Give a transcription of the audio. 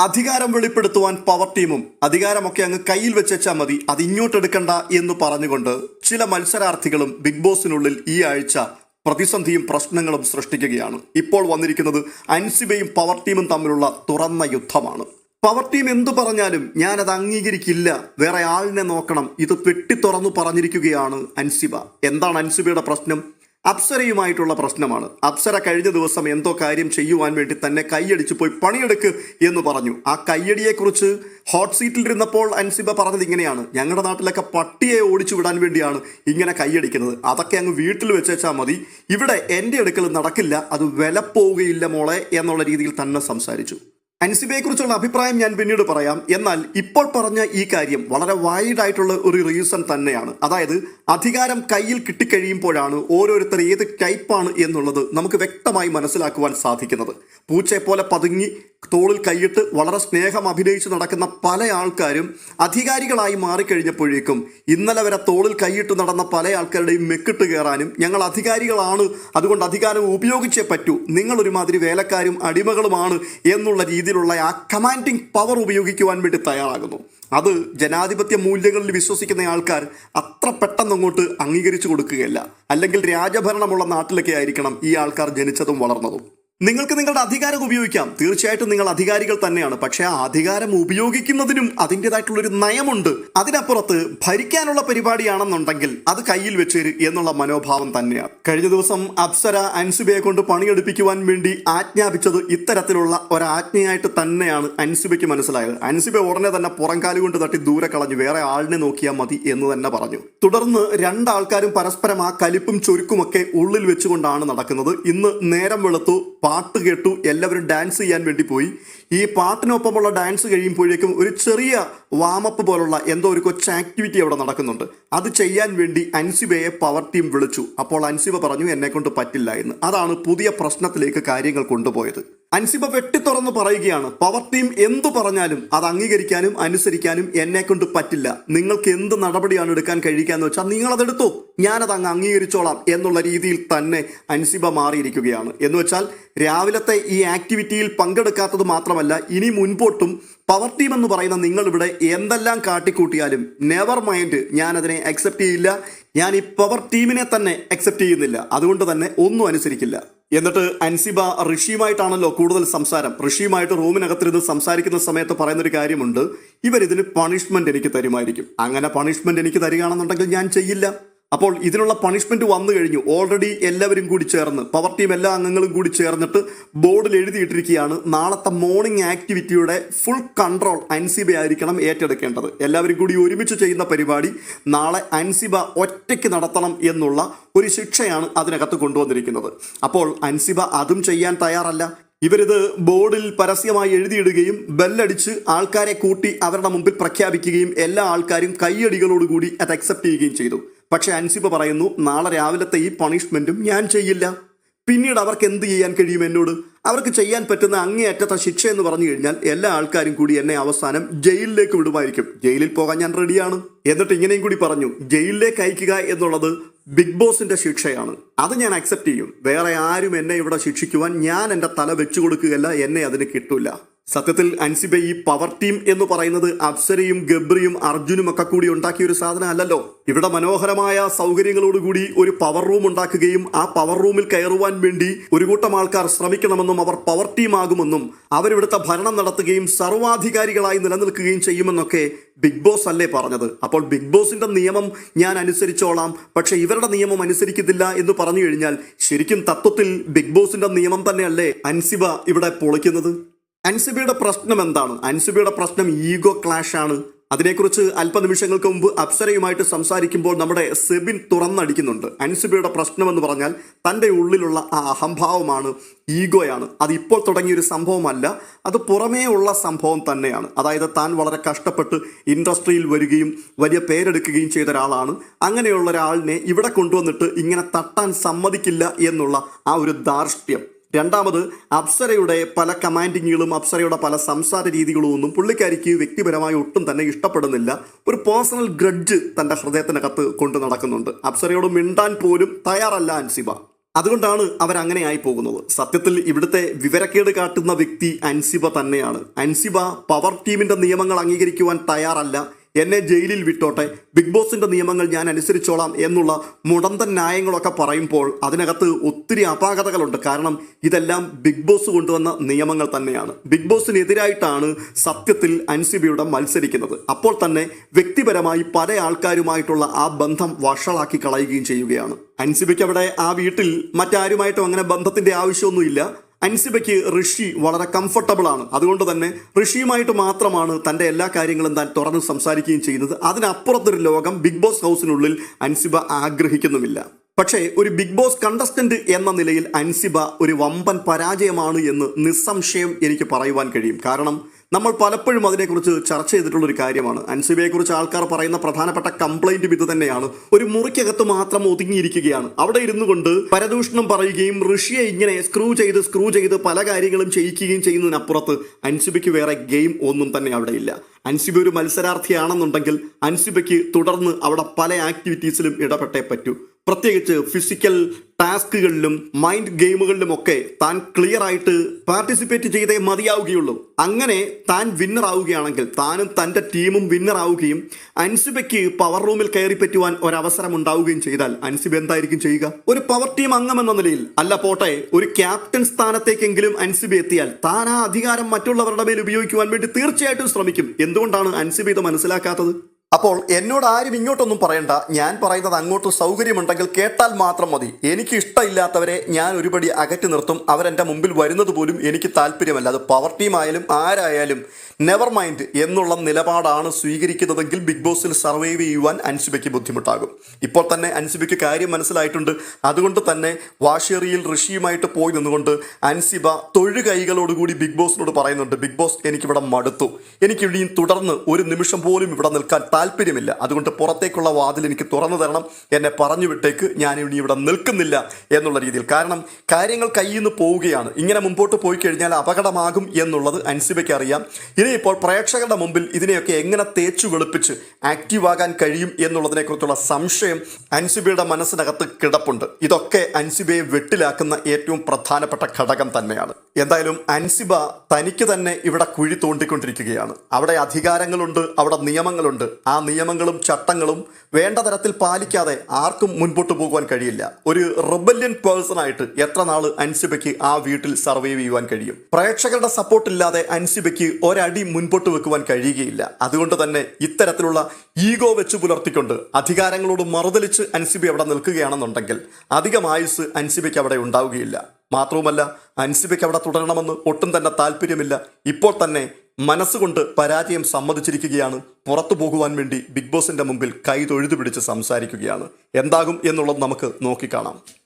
അധികാരം വെളിപ്പെടുത്തുവാൻ പവർ ടീമും അധികാരമൊക്കെ അങ്ങ് കയ്യിൽ വെച്ചാൽ മതി. അത് ഇങ്ങോട്ടെടുക്കണ്ട എന്ന് പറഞ്ഞുകൊണ്ട് ചില മത്സരാർത്ഥികളും ബിഗ് ബോസിനുള്ളിൽ ഈ ആഴ്ച പ്രതിസന്ധിയും പ്രശ്നങ്ങളും സൃഷ്ടിക്കുകയാണ്. ഇപ്പോൾ വന്നിരിക്കുന്നത് അൻസിബയും പവർ ടീമും തമ്മിലുള്ള തുറന്ന യുദ്ധമാണ്. പവർ ടീം എന്തു പറഞ്ഞാലും ഞാനത് അംഗീകരിക്കില്ല. വേറെ ആളിനെ നോക്കണം. ഇത് വെട്ടി തുറന്നു പറഞ്ഞിരിക്കുകയാണ് അൻസിബ. എന്താണ് അൻസിബയുടെ പ്രശ്നം? അപ്സരയുമായിട്ടുള്ള പ്രശ്നമാണ്. അപ്സര കഴിഞ്ഞ ദിവസം എന്തോ കാര്യം ചെയ്യുവാൻ വേണ്ടി തന്നെ കൈയടിച്ച് പോയി പണിയെടുക്ക് എന്ന് പറഞ്ഞു. ആ കയ്യടിയെക്കുറിച്ച് ഹോട്ട് സീറ്റിലിരുന്നപ്പോൾ അൻസിബ പറഞ്ഞത് ഇങ്ങനെയാണ്. ഞങ്ങളുടെ നാട്ടിലൊക്കെ പട്ടിയെ ഓടിച്ചു വിടാൻ വേണ്ടിയാണ് ഇങ്ങനെ കൈയടിക്കുന്നത്. അതൊക്കെ അങ്ങ് വീട്ടിൽ വെച്ചാൽ മതി. ഇവിടെ എന്റെ അടുക്കൽ നടക്കില്ല. അത് വില പോവുകയില്ല മോളെ എന്നുള്ള രീതിയിൽ തന്നെ സംസാരിച്ചു. അൻസിബയെക്കുറിച്ചുള്ള അഭിപ്രായം ഞാൻ പിന്നീട് പറയാം. എന്നാൽ ഇപ്പോൾ പറഞ്ഞ ഈ കാര്യം വളരെ വൈഡ് ആയിട്ടുള്ള ഒരു റീസൺ തന്നെയാണ്. അതായത് അധികാരം കയ്യിൽ കിട്ടിക്കഴിയുമ്പോഴാണ് ഓരോരുത്തർ ഏത് ടൈപ്പാണ് എന്നുള്ളത് നമുക്ക് വ്യക്തമായി മനസ്സിലാക്കുവാൻ സാധിക്കുന്നത്. പൂച്ചയെ പോലെ പതുങ്ങി തോളിൽ കൈയിട്ട് വളരെ സ്നേഹം അഭിനയിച്ച് നടക്കുന്ന പല ആൾക്കാരും അധികാരികളായി മാറിക്കഴിഞ്ഞപ്പോഴേക്കും ഇന്നലെ വരെ തോളിൽ കൈയിട്ട് നടന്ന പല ആൾക്കാരുടെയും മെക്കിട്ട് കയറാനും ഞങ്ങൾ അധികാരികളാണ് അതുകൊണ്ട് അധികാരം ഉപയോഗിച്ചേ പറ്റൂ. നിങ്ങളൊരുമാതിരി വേലക്കാരും അടിമകളുമാണ് എന്നുള്ള രീതിയിലുള്ള ആ കമാൻഡിങ് പവർ ഉപയോഗിക്കുവാൻ വേണ്ടി തയ്യാറാകുന്നു. അത് ജനാധിപത്യ മൂല്യങ്ങളിൽ വിശ്വസിക്കുന്ന ആൾക്കാർ അത്ര പെട്ടെന്ന് അങ്ങോട്ട് അംഗീകരിച്ചു കൊടുക്കുകയല്ല. അല്ലെങ്കിൽ രാജഭരണമുള്ള നാട്ടിലൊക്കെ ആയിരിക്കണം ഈ ആൾക്കാർ ജനിച്ചതും വളർന്നതും. നിങ്ങൾക്ക് നിങ്ങളുടെ അധികാരം ഉപയോഗിക്കാം. തീർച്ചയായിട്ടും നിങ്ങൾ അധികാരികൾ തന്നെയാണ്. പക്ഷേ ആ അധികാരം ഉപയോഗിക്കുന്നതിനും അതിന്റെതായിട്ടുള്ളൊരു നയമുണ്ട്. അതിനപ്പുറത്ത് ഭരിക്കാനുള്ള പരിപാടിയാണെന്നുണ്ടെങ്കിൽ അത് കയ്യിൽ വെച്ചേര് എന്നുള്ള മനോഭാവം തന്നെയാണ്. കഴിഞ്ഞ ദിവസം അപ്സര അൻസുബയെ കൊണ്ട് പണിയെടുപ്പിക്കുവാൻ വേണ്ടി ആജ്ഞാപിച്ചത് ഇത്തരത്തിലുള്ള ഒരാജ്ഞയായിട്ട് തന്നെയാണ് അൻസുബയ്ക്ക് മനസ്സിലായത്. അൻസുബ ഉടനെ തന്നെ പുറംകാലി കൊണ്ട് തട്ടി ദൂരെ കളഞ്ഞു. വേറെ ആളിനെ നോക്കിയാൽ മതി എന്ന് തന്നെ പറഞ്ഞു. തുടർന്ന് രണ്ടാൾക്കാരും പരസ്പരം ആ കലിപ്പും ചൊരുക്കുമൊക്കെ ഉള്ളിൽ വെച്ചുകൊണ്ടാണ് നടക്കുന്നത്. ഇന്ന് നേരം വെളുത്തു പാട്ട് കേട്ടു എല്ലാവരും ഡാൻസ് ചെയ്യാൻ വേണ്ടി പോയി. ഈ പാട്ടിനൊപ്പമുള്ള ഡാൻസ് കഴിയുമ്പോഴേക്കും ഒരു ചെറിയ വാമപ്പ് പോലുള്ള എന്തോ ഒരു കൊച്ചു ആക്ടിവിറ്റി അവിടെ നടക്കുന്നുണ്ട്. അത് ചെയ്യാൻ വേണ്ടി അൻസിബയെ പവർ ടീം വിളിച്ചു. അപ്പോൾ അൻസിബ പറഞ്ഞു എന്നെ കൊണ്ട് പറ്റില്ല എന്ന്. അതാണ് പുതിയ പ്രശ്നത്തിലേക്ക് കാര്യങ്ങൾ കൊണ്ടുപോയത്. അൻസിബ വെട്ടിത്തുറന്ന് പറയുകയാണ് പവർ ടീം എന്തു പറഞ്ഞാലും അത് അംഗീകരിക്കാനും അനുസരിക്കാനും എന്നെ കൊണ്ട് പറ്റില്ല. നിങ്ങൾക്ക് എന്ത് നടപടിയാണ് എടുക്കാൻ കഴിയുക എന്ന് വെച്ചാൽ നിങ്ങൾ അതെടുത്തു ഞാനത് അങ്ങ് അംഗീകരിച്ചോളാം എന്നുള്ള രീതിയിൽ തന്നെ അൻസിബ മാറിയിരിക്കുകയാണ്. എന്ന് വെച്ചാൽ രാവിലത്തെ ഈ ആക്ടിവിറ്റിയിൽ പങ്കെടുക്കാത്തത് മാത്രമല്ല ഇനി മുൻപോട്ടും പവർ ടീം എന്ന് പറയുന്ന നിങ്ങൾ ഇവിടെ എന്തെല്ലാം കാട്ടിക്കൂട്ടിയാലും നെവർ മൈൻഡ് ഞാൻ അതിനെ അക്സെപ്റ്റ് ചെയ്യില്ല. ഞാൻ ഈ പവർ ടീമിനെ തന്നെ അക്സെപ്റ്റ് ചെയ്യുന്നില്ല. അതുകൊണ്ട് തന്നെ ഒന്നും അനുസരിക്കില്ല. എന്നിട്ട് അൻസിബ ഋഷിയുമായിട്ടാണല്ലോ കൂടുതൽ സംസാരം. ഋഷിയുമായിട്ട് റൂമിനകത്തിരുന്ന് സംസാരിക്കുന്ന സമയത്ത് പറയുന്നൊരു കാര്യമുണ്ട്. ഇവരിതിന് പണിഷ്മെന്റ് എനിക്ക് തരുമായിരിക്കും. അങ്ങനെ പണിഷ്മെന്റ് എനിക്ക് തരികയാണെന്നുണ്ടെങ്കിൽ ഞാൻ ചെയ്യില്ല. അപ്പോൾ ഇതിനുള്ള പണിഷ്മെന്റ് വന്നു കഴിഞ്ഞു. ഓൾറെഡി എല്ലാവരും കൂടി ചേർന്ന് പവർ ടീം എല്ലാ അംഗങ്ങളും കൂടി ചേർന്നിട്ട് ബോർഡിൽ എഴുതിയിട്ടിരിക്കുകയാണ് നാളത്തെ മോർണിംഗ് ആക്ടിവിറ്റിയുടെ ഫുൾ കൺട്രോൾ അൻസിബ ആയിരിക്കണം ഏറ്റെടുക്കേണ്ടത്. എല്ലാവരും കൂടി ഒരുമിച്ച് ചെയ്യുന്ന പരിപാടി നാളെ അൻസിബ ഒറ്റയ്ക്ക് നടത്തണം എന്നുള്ള ഒരു ശിക്ഷയാണ് അതിനകത്ത് കൊണ്ടുവന്നിരിക്കുന്നത്. അപ്പോൾ അൻസിബ അതും ചെയ്യാൻ തയ്യാറല്ല. ഇവരിത് ബോർഡിൽ പരസ്യമായി എഴുതിയിടുകയും ബെല്ലടിച്ച് ആൾക്കാരെ കൂട്ടി അവരുടെ മുമ്പിൽ പ്രഖ്യാപിക്കുകയും എല്ലാ ആൾക്കാരും കൈയടികളോടുകൂടി അത് അക്സെപ്റ്റ് ചെയ്യുകയും ചെയ്തു. പക്ഷെ അൻസിബ പറയുന്നു നാളെ രാവിലത്തെ ഈ പണിഷ്മെന്റും ഞാൻ ചെയ്യില്ല. പിന്നീട് അവർക്ക് എന്ത് ചെയ്യാൻ കഴിയും എന്നോട്? അവർക്ക് ചെയ്യാൻ പറ്റുന്ന അങ്ങേയറ്റത്തെ ശിക്ഷ എന്ന് പറഞ്ഞു കഴിഞ്ഞാൽ എല്ലാ ആൾക്കാരും കൂടി എന്നെ അവസാനം ജയിലിലേക്ക് വിടുമായിരിക്കും. ജയിലിൽ പോകാൻ ഞാൻ റെഡിയാണ്. എന്നിട്ട് ഇങ്ങനെയും കൂടി പറഞ്ഞു ജയിലിലേക്ക് അയക്കുക എന്നുള്ളത് ബിഗ് ബോസിന്റെ ശിക്ഷയാണ്. അത് ഞാൻ അക്സെപ്റ്റ് ചെയ്യും. വേറെ ആരും എന്നെ ഇവിടെ ശിക്ഷിക്കുവാൻ ഞാൻ എന്റെ തല വെച്ചു കൊടുക്കുകയല്ല എന്നെ അതിന് കിട്ടൂല. സത്യത്തിൽ അൻസിബ ഈ പവർ ടീം എന്ന് പറയുന്നത് അപ്സരയും ഗബ്രിയും അർജുനും ഒക്കെ കൂടി ഉണ്ടാക്കിയ ഒരു സാധനം അല്ലല്ലോ ഇവിടെ മനോഹരമായ സൗകര്യങ്ങളോടുകൂടി ഒരു പവർ റൂം ഉണ്ടാക്കുകയും ആ പവർ റൂമിൽ കയറുവാൻ വേണ്ടി ഒരു കൂട്ടം ആൾക്കാർ ശ്രമിക്കണമെന്നും അവർ പവർ ടീം ആകുമെന്നും അവരിവിടുത്തെ ഭരണം നടത്തുകയും സർവാധികാരികളായി നിലനിൽക്കുകയും ചെയ്യുമെന്നൊക്കെ ബിഗ് ബോസ് അല്ലേ പറഞ്ഞത്? അപ്പോൾ ബിഗ് ബോസിന്റെ നിയമം ഞാൻ അനുസരിച്ചോളാം. പക്ഷെ ഇവരുടെ നിയമം അനുസരിക്കത്തില്ല എന്ന് പറഞ്ഞു കഴിഞ്ഞാൽ ശരിക്കും തത്വത്തിൽ ബിഗ് ബോസിന്റെ നിയമം തന്നെയല്ലേ അൻസിബ ഇവിടെ പൊളിക്കുന്നത്? അൻസിബയുടെ പ്രശ്നം എന്താണ്? അൻസിബിയുടെ പ്രശ്നം ഈഗോ ക്ലാഷ് ആണ് അതിനെക്കുറിച്ച് അല്പനിമിഷങ്ങൾക്ക് മുമ്പ് അപ്സരയുമായിട്ട് സംസാരിക്കുമ്പോൾ നമ്മുടെ സെബിൻ തുറന്നടിക്കുന്നുണ്ട്. അൻസിബിയുടെ പ്രശ്നം എന്ന് പറഞ്ഞാൽ തന്റെ ഉള്ളിലുള്ള ആ അഹംഭാവമാണ് ഈഗോയാണ്. അത് ഇപ്പോൾ തുടങ്ങിയ ഒരു സംഭവമല്ല അത് പുറമേ ഉള്ള സംഭവം തന്നെയാണ്. അതായത് താൻ വളരെ കഷ്ടപ്പെട്ട് ഇൻഡസ്ട്രിയിൽ വരികയും വലിയ പേരെടുക്കുകയും ചെയ്ത ഒരാളാണ്. അങ്ങനെയുള്ള ഒരാളിനെ ഇവിടെ കൊണ്ടുവന്നിട്ട് ഇങ്ങനെ തട്ടാൻ സമ്മതിക്കില്ല എന്നുള്ള ആ ഒരു ധാർഷ്ട്യം. രണ്ടാമത് അപ്സരയുടെ പല കമാൻഡിങ്ങുകളും അപ്സരയുടെ പല സംസാര രീതികളും ഒന്നും പുള്ളിക്കാരിക്ക് വ്യക്തിപരമായി ഒട്ടും തന്നെ ഇഷ്ടപ്പെടുന്നില്ല. ഒരു പേഴ്സണൽ ഗ്രഡ്ജ് തന്റെ ഹൃദയത്തിനകത്ത് കൊണ്ടു നടക്കുന്നുണ്ട്. അപ്സരയോട് മിണ്ടാൻ പോലും തയ്യാറല്ല അൻസിബ. അതുകൊണ്ടാണ് അവരങ്ങനെ ആയി പോകുന്നത് സത്യത്തിൽ ഇവിടുത്തെ വിവരക്കേട് കാട്ടുന്ന വ്യക്തി അൻസിബ തന്നെയാണ്. അൻസിബ പവർ ടീമിന്റെ നിയമങ്ങൾ അംഗീകരിക്കുവാൻ തയ്യാറല്ല. എന്നെ ജയിലിൽ വിട്ടോട്ടെ. ബിഗ് ബോസിന്റെ നിയമങ്ങൾ ഞാൻ അനുസരിച്ചോളാം എന്നുള്ള മുടന്തൻ ന്യായങ്ങളൊക്കെ പറയുമ്പോൾ അതിനകത്ത് ഒത്തിരി അപാകതകളുണ്ട്. കാരണം ഇതെല്ലാം ബിഗ് ബോസ് കൊണ്ടുവന്ന നിയമങ്ങൾ തന്നെയാണ്. ബിഗ് ബോസിനെതിരായിട്ടാണ് സത്യത്തിൽ അൻസിബിയുടെ മത്സരിക്കുന്നത്. അപ്പോൾ തന്നെ വ്യക്തിപരമായി പല ആൾക്കാരുമായിട്ടുള്ള ആ ബന്ധം വഷളാക്കി കളയുകയും ചെയ്യുകയാണ്. അൻസിബിക്ക് അവിടെ ആ വീട്ടിൽ മറ്റാരുമായിട്ടും അങ്ങനെ ബന്ധത്തിന്റെ ആവശ്യമൊന്നുമില്ല. അൻസിബയ്ക്ക് ഋഷി വളരെ കംഫർട്ടബിൾ ആണ്. അതുകൊണ്ട് തന്നെ ഋഷിയുമായിട്ട് മാത്രമാണ് തന്റെ എല്ലാ കാര്യങ്ങളും താൻ തുറന്ന് സംസാരിക്കുകയും ചെയ്യുന്നത്. അതിനപ്പുറത്തൊരു ലോകം ബിഗ് ബോസ് ഹൗസിനുള്ളിൽ അൻസിബ ആഗ്രഹിക്കുന്നുമില്ല. പക്ഷേ ഒരു ബിഗ് ബോസ് കണ്ടസ്റ്റന്റ് എന്ന നിലയിൽ അൻസിബ ഒരു വമ്പൻ പരാജയമാണ് എന്ന് നിസ്സംശയം എനിക്ക് പറയുവാൻ കഴിയും. കാരണം നമ്മൾ പലപ്പോഴും അതിനെക്കുറിച്ച് ചർച്ച ചെയ്തിട്ടുള്ള ഒരു കാര്യമാണ്. അൻസിബയെക്കുറിച്ച് ആൾക്കാർ പറയുന്ന പ്രധാനപ്പെട്ട കംപ്ലൈന്റും ഇത് തന്നെയാണ്. ഒരു മുറിക്കകത്ത് മാത്രം ഒതുങ്ങിയിരിക്കുകയാണ്. അവിടെ ഇരുന്നു കൊണ്ട് പരദൂഷണം പറയുകയും ഋഷിയെ ഇങ്ങനെ സ്ക്രൂ ചെയ്ത് സ്ക്രൂ ചെയ്ത് പല കാര്യങ്ങളും ചെയ്യിക്കുകയും ചെയ്യുന്നതിനപ്പുറത്ത് അൻസിബയ്ക്ക് വേറെ ഗെയിം ഒന്നും തന്നെ അവിടെ ഇല്ല. അൻസിബ ഒരു മത്സരാർത്ഥിയാണെന്നുണ്ടെങ്കിൽ അൻസിബയ്ക്ക് തുടർന്ന് അവിടെ പല ആക്ടിവിറ്റീസിലും ഇടപെട്ടേ പറ്റൂ. പ്രത്യേകിച്ച് ഫിസിക്കൽ ടാസ്കുകളിലും മൈൻഡ് ഗെയിമുകളിലും ഒക്കെ താൻ ക്ലിയർ ആയിട്ട് പാർട്ടിസിപ്പേറ്റ് ചെയ്തേ മതിയാവുകയുള്ളൂ. അങ്ങനെ താൻ വിന്നർ ആവുകയാണെങ്കിൽ താനും തന്റെ ടീമും വിന്നർ ആവുകയും അൻസിബയ്ക്ക് പവർ റൂമിൽ കയറി പറ്റുവാൻ ഒരവസരം ഉണ്ടാവുകയും ചെയ്താൽ അൻസിബ എന്തായിരിക്കും ചെയ്യുക? ഒരു പവർ ടീം അംഗം എന്ന നിലയിൽ അല്ല പോട്ടെ ഒരു ക്യാപ്റ്റൻ സ്ഥാനത്തേക്കെങ്കിലും അൻസിബ എത്തിയാൽ താൻ ആ അധികാരം മറ്റുള്ളവരുടെ മേൽ ഉപയോഗിക്കുവാൻ വേണ്ടി തീർച്ചയായിട്ടും ശ്രമിക്കും. എന്തുകൊണ്ടാണ് അൻസിബ ഇത് മനസ്സിലാക്കാത്തത്? അപ്പോൾ എന്നോട് ആരും ഇങ്ങോട്ടൊന്നും പറയണ്ട. ഞാൻ പറയുന്നത് അങ്ങോട്ട് സൗകര്യമുണ്ടെങ്കിൽ കേട്ടാൽ മാത്രം മതി. എനിക്ക് ഇഷ്ടമില്ലാത്തവരെ ഞാൻ ഒരുപടി അകറ്റി നിർത്തും. അവരെന്റെ മുമ്പിൽ വരുന്നത് പോലും എനിക്ക് താല്പര്യമല്ല. അത് പവർ ടീമായാലും ആരായാലും നെവർ മൈൻഡ് എന്നുള്ള നിലപാടാണ് സ്വീകരിക്കുന്നതെങ്കിൽ ബിഗ് ബോസിൽ സർവൈവ് ചെയ്യുവാൻ അൻസിബയ്ക്ക് ബുദ്ധിമുട്ടാകും. ഇപ്പോൾ തന്നെ അൻസിബയ്ക്ക് കാര്യം മനസ്സിലായിട്ടുണ്ട്. അതുകൊണ്ട് തന്നെ വാഷേറിയിൽ ഋഷിയുമായിട്ട് പോയി നിന്നുകൊണ്ട് അൻസിബ തൊഴുകൈകളോടുകൂടി ബിഗ് ബോസിനോട് പറയുന്നുണ്ട് ബിഗ് ബോസ് എനിക്കിവിടെ മടുത്തു. എനിക്ക് ഇനിയും തുടർന്ന് ഒരു നിമിഷം പോലും ഇവിടെ നിൽക്കാൻ താല്പര്യമില്ല. അതുകൊണ്ട് പുറത്തേക്കുള്ള വാതിൽ എനിക്ക് തുറന്നു തരണം. എന്നെ പറഞ്ഞു വിട്ടേക്ക്. ഞാൻ ഇനി ഇവിടെ നിൽക്കുന്നില്ല എന്നുള്ള രീതിയിൽ. കാരണം കാര്യങ്ങൾ കയ്യിൽ നിന്ന് പോവുകയാണ്. ഇങ്ങനെ മുമ്പോട്ട് പോയി കഴിഞ്ഞാൽ അപകടമാകും എന്നുള്ളത് അൻസിബയ്ക്ക് അറിയാം. ഇനിയിപ്പോൾ പ്രേക്ഷകരുടെ മുമ്പിൽ ഇതിനെയൊക്കെ എങ്ങനെ തേച്ചു വെളുപ്പിച്ച് ആക്റ്റീവാകാൻ കഴിയും എന്നുള്ളതിനെക്കുറിച്ചുള്ള സംശയം അൻസിബയുടെ മനസ്സിനകത്ത് കിടപ്പുണ്ട്. ഇതൊക്കെ അൻസിബയെ വെട്ടിലാക്കുന്ന ഏറ്റവും പ്രധാനപ്പെട്ട ഘടകം തന്നെയാണ്. എന്തായാലും അൻസിബ തനിക്ക് തന്നെ ഇവിടെ കുഴി തോണ്ടിക്കൊണ്ടിരിക്കുകയാണ്. അവിടെ അധികാരങ്ങളുണ്ട് അവിടെ നിയമങ്ങളുണ്ട്. ആ നിയമങ്ങളും ചട്ടങ്ങളും വേണ്ട തരത്തിൽ പാലിക്കാതെ ആർക്കും മുൻപോട്ട് പോകുവാൻ കഴിയില്ല. ഒരു റിബല്യൻ പേഴ്സൺ ആയിട്ട് എത്ര നാൾ അൻസിബയ്ക്ക് ആ വീട്ടിൽ സർവൈവ് ചെയ്യുവാൻ കഴിയും? പ്രേക്ഷകരുടെ സപ്പോർട്ട് ഇല്ലാതെ അൻസിബയ്ക്ക് ഒരടി മുൻപോട്ട് വെക്കുവാൻ കഴിയുകയില്ല. അതുകൊണ്ട് തന്നെ ഇത്തരത്തിലുള്ള ഈഗോ വെച്ച് പുലർത്തിക്കൊണ്ട് അധികാരങ്ങളോട് മറുതലിച്ച് അൻസിബി അവിടെ നിൽക്കുകയാണെന്നുണ്ടെങ്കിൽ അധികം ആയുസ് അൻസിബയ്ക്ക് അവിടെ ഉണ്ടാവുകയില്ല. മാത്രവുമല്ല അൻസിബയ്ക്ക് അവിടെ തുടരണമെന്ന് ഒട്ടും തന്നെ താല്പര്യമില്ല. ഇപ്പോൾ തന്നെ മനസ്സുകൊണ്ട് പരാജയം സമ്മതിച്ചിരിക്കുകയാണ്. പുറത്തു പോകുവാൻ വേണ്ടി ബിഗ് ബോസിന്റെ മുമ്പിൽ കൈ തൊഴുതു പിടിച്ച് സംസാരിക്കുകയാണ്. എന്താകും എന്നുള്ളത് നമുക്ക് നോക്കിക്കാണാം.